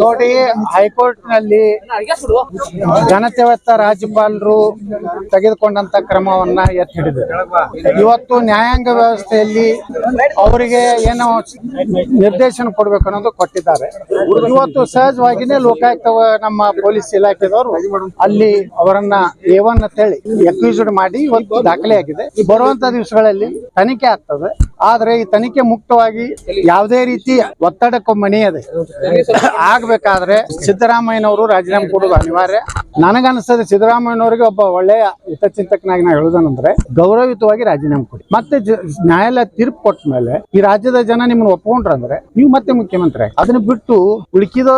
ನೋಡಿ ಹೈಕೋರ್ಟ್ನಲ್ಲಿ ಜನತೆವತ್ತ ರಾಜ್ಯಪಾಲರು ತೆಗೆದುಕೊಂಡಂತ ಕ್ರಮವನ್ನ ಎತ್ತಿ ಇವತ್ತು ನ್ಯಾಯಾಂಗ ವ್ಯವಸ್ಥೆಯಲ್ಲಿ ಅವರಿಗೆ ಏನೋ ನಿರ್ದೇಶನ ಕೊಡ್ಬೇಕು ಅನ್ನೋದು ಕೊಟ್ಟಿದ್ದಾರೆ. ಇವತ್ತು ಸಹಜವಾಗಿನೇ ಲೋಕಾಯುಕ್ತ ನಮ್ಮ ಪೊಲೀಸ್ ಇಲಾಖೆದವರು ಅಲ್ಲಿ ಅವರನ್ನ ಏವನ್ ಅಂತೇಳಿ ಅಕ್ಯೂಸ್ಡ್ ಮಾಡಿ ಇವತ್ತು ದಾಖಲೆ ಆಗಿದೆ ಈ ಬರುವಂತ ದಿವಸಗಳಲ್ಲಿ ತನಿಖೆ ಆಗ್ತದೆ. ಆದ್ರೆ ಈ ತನಿಖೆ ಮುಕ್ತವಾಗಿ ಯಾವುದೇ ರೀತಿ ಒತ್ತಡಕ್ಕೂ ಮಣಿಯದೆ. ಆಗ್ಬೇಕಾದ್ರೆ ಸಿದ್ದರಾಮಯ್ಯನವರು ರಾಜೀನಾಮೆ ಕೊಡೋದು ಅನಿವಾರ್ಯ. ನನಗನ್ಸ್ತದೆ ಸಿದ್ದರಾಮಯ್ಯನವರಿಗೆ ಒಬ್ಬ ಒಳ್ಳೆಯ ಹಿತಚಿಂತಕನಾಗಿ ನಾ ಹೇಳುದಂದ್ರೆ ಗೌರವಯುತವಾಗಿ ರಾಜೀನಾಮೆ ಕೊಡಿ. ಮತ್ತೆ ನ್ಯಾಯಾಲಯ ತೀರ್ಪು ಕೊಟ್ಟ ಮೇಲೆ ಈ ರಾಜ್ಯದ ಜನ ನಿಮ್ಮನ್ನ ಒಪ್ಕೊಂಡ್ರಂದ್ರೆ ನೀವು ಮತ್ತೆ ಮುಖ್ಯಮಂತ್ರಿ ಅದನ್ನ ಬಿಟ್ಟು ಉಳಿಕಿದ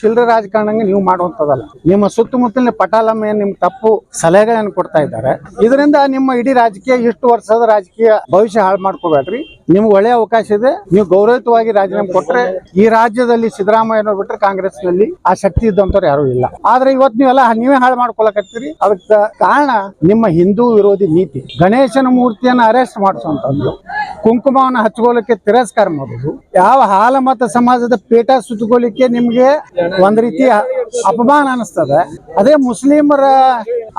ಚಿಲ್ಲರೆ ರಾಜಕಾರಣಂಗೆ ನೀವು ಮಾಡುವಂತದಲ್ಲ ನಿಮ್ಮ ಸುತ್ತಮುತ್ತಲಿನ ಪಟಾಲಮ್ಮ ನಿಮ್ ತಪ್ಪು ಸಲಹೆಗಳನ್ನು ಕೊಡ್ತಾ ಇದ್ದಾರೆ. ಇದರಿಂದ ನಿಮ್ಮ ಇಡೀ ರಾಜಕೀಯ ಇಷ್ಟು ವರ್ಷದ ರಾಜಕೀಯ ಭವಿಷ್ಯ ಹಾಳು ಮಾಡ್ಕೋಬೇಡ್ರಿ. ನಿಮ್ಗೆ ಒಳ್ಳೆಯ ಅವಕಾಶ ಇದೆ. ನೀವು ಗೌರವಯುತವಾಗಿ ರಾಜೀನಾಮೆ ಕೊಟ್ರೆ ಈ ರಾಜ್ಯದಲ್ಲಿ ಸಿದ್ದರಾಮಯ್ಯನವ್ರು ಬಿಟ್ರೆ ಕಾಂಗ್ರೆಸ್ನಲ್ಲಿ ಆ ಶಕ್ತಿ ಇದ್ದಂತವ್ರು ಯಾರು ಇಲ್ಲ. ಆದ್ರೆ ಇವತ್ತು ನೀವೆಲ್ಲ ನೀವೇ ಹಾಳು ಮಾಡ್ಕೊಳಕತ್ತೀರಿ? ಅದಕ್ಕೆ ಕಾರಣ ನಿಮ್ಮ ಹಿಂದೂ ವಿರೋಧಿ ನೀತಿ. ಗಣೇಶನ ಮೂರ್ತಿಯನ್ನ ಅರೆಸ್ಟ್ ಮಾಡಿಸುವಂತದ್ದು ಕುಂಕುಮವನ್ನು ಹಚ್ಕೊಳ್ಳಿಕ್ಕೆ ತಿರಸ್ಕಾರ ಮಾಡೋದು. ಯಾವ ಹಾಲ ಮತ ಸಮಾಜದ ಪೇಟ ಸುತ್ತಕೊಳ್ಳಿಕ್ಕೆ ನಿಮ್ಗೆ ಒಂದ್ ರೀತಿಯ ಅಪಮಾನ ಅನಿಸ್ತದೆ. ಅದೇ ಮುಸ್ಲಿಮರ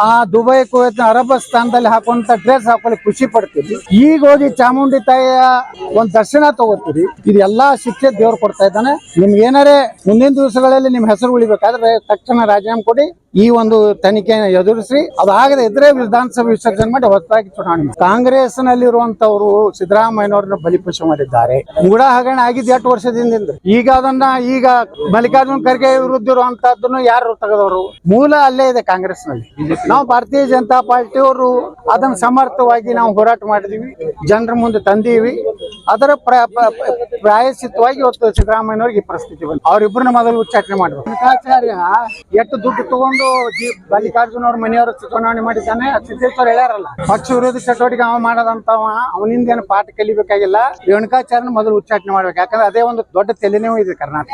ಆ ದುಬೈ ಕುವೈತ್ ಅರಬಸ್ತಾನದಲ್ಲಿ ಹಾಕುವಂತ ಡ್ರೆಸ್ ಹಾಕೊಳ್ಳಿ ಖುಷಿ ಪಡ್ತೀರಿ. ಈಗ ಹೋಗಿ ಚಾಮುಂಡಿ ತಾಯಿಯ ಒಂದ್ ದರ್ಶನ ತಗೋತೀರಿ. ಎಲ್ಲಾ ಶಿಕ್ಷೆ ದೇವ್ರು ಕೊಡ್ತಾ ಇದ್ದಾನೆ. ನಿಮ್ಗೆ ಏನಾರೇ ಮುಂದಿನ ದಿವಸಗಳಲ್ಲಿ ನಿಮ್ ಹೆಸರು ಉಳಿಬೇಕಾದ್ರೆ ತಕ್ಷಣ ರಾಜೀನಾಮೆ ಕೊಡಿ. ಈ ಒಂದು ತನಿಖೆಯನ್ನು ಎದುರಿಸಿ ಅದಾಗದೆ ಇದ್ರೆ ವಿಧಾನಸಭೆ ವಿಸರ್ಜನೆ ಮಾಡಿ ಹೊಸದಾಗಿ ಚುನಾವಣೆ ಕಾಂಗ್ರೆಸ್ ಕಾಂಗ್ರೆಸ್ ನಲ್ಲಿರುವಂತವರು ಸಿದ್ದರಾಮಯ್ಯನವ್ರನ್ನ ಬಲಿಪಶು ಮಾಡಿದ್ದಾರೆ. ಮೂಡ ಹಗರಣ ಆಗಿದ್ದು ಎಂಟು ವರ್ಷದಿಂದ ಈಗ ಅದನ್ನ ಈಗ ಮಲ್ಲಿಕಾರ್ಜುನ್ ಖರ್ಗೆ ವಿರುದ್ಧ ಇರುವಂತದ್ದನ್ನು ಯಾರು ತೆಗೆದವರು? ಮೂಲ ಅಲ್ಲೇ ಇದೆ ಕಾಂಗ್ರೆಸ್ನಲ್ಲಿ ನಾವು ಭಾರತೀಯ ಜನತಾ ಪಾರ್ಟಿಯವರು ಅದನ್ನ ಸಮರ್ಥವಾಗಿ ನಾವು ಹೋರಾಟ ಮಾಡಿದೀವಿ ಜನರ ಮುಂದೆ ತಂದೀವಿ. ಅದರ ಪ್ರಾಯಶಿತವಾಗಿ ಪ್ರ- ಪ್ರಾಯಶ್ಚಿತ್ತವಾಗಿ ಇವತ್ತು ಸಿದ್ದರಾಮಯ್ಯವ್ರಿಗೆ ಈ ಪರಿಸ್ಥಿತಿ ಬಂತು. ಅವ್ರಿಬ್ರನ್ನ ಮೊದಲು ಉಚ್ಚಾಟನೆ ಮಾಡಿದ್ರು. ರೇಣುಕಾಚಾರ್ಯ ಎಷ್ಟು ದುಡ್ಡು ತಗೊಂಡು ಜಿ ಮಲ್ಲಿಕಾರ್ಜುನ ಅವ್ರ ಮನೆಯವರು ಚುನಾವಣೆ ಮಾಡಿದ್ದಾನೆ ಸಿದ್ದೇಶ್ವರ ಹೇಳ್ಯಾರಲ್ಲ. ಪಕ್ಷ ವಿರೋಧಿ ಚಟುವಟಿಕೆ ಅವ ಮಾಡದಂತವ ಅವನಿಂದ ಏನು ಪಾಠ ಕಲಿಬೇಕಾಗಿಲ್ಲ. ರೇಣುಕಾಚಾರ್ಯನ ಮೊದಲು ಉಚ್ಚಾಟನೆ ಮಾಡ್ಬೇಕು. ಯಾಕಂದ್ರೆ ಅದೇ ಒಂದು ದೊಡ್ಡ ತಲೆನೋವು ಇದೆ ಕರ್ನಾಟಕ.